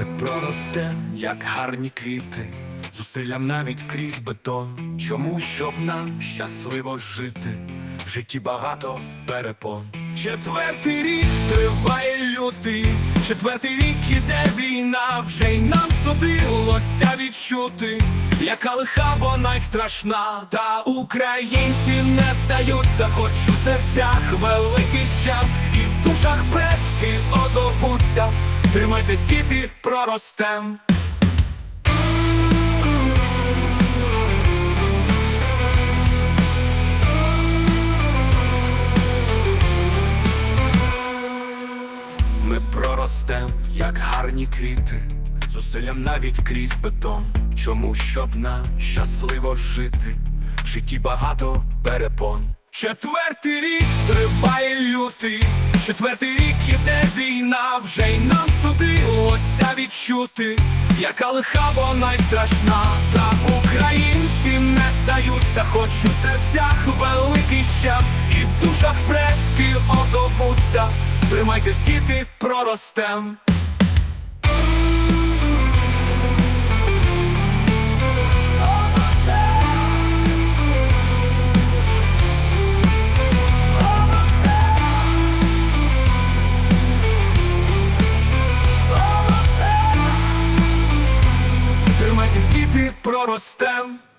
проростем, як гарні квіти, зусиллям навіть крізь бетон. Чому щоб нам щасливо жити? В житті багато перепон. Четвертий рік триває лютий, четвертий рік іде війна, вже й нам судилося відчути, яка лиха вона й страшна, та українці не здаються, хоч у серцях великий щам, і в душах предки озовуться. Тримайтесь, діти, проростем. Ми проростем, як гарні квіти, зусиллям навіть крізь бетон. Чому щоб нам щасливо жити? В житті багато перепон. Четвертий рік триває лютий, четвертий рік іде війна, вже й нам судилося відчути, яка лиха вона й страшна, та українці не здаються, хоч у серцях великий щам, і в душах предки озовуться. Тримайтесь, діти, проростем. Rustem.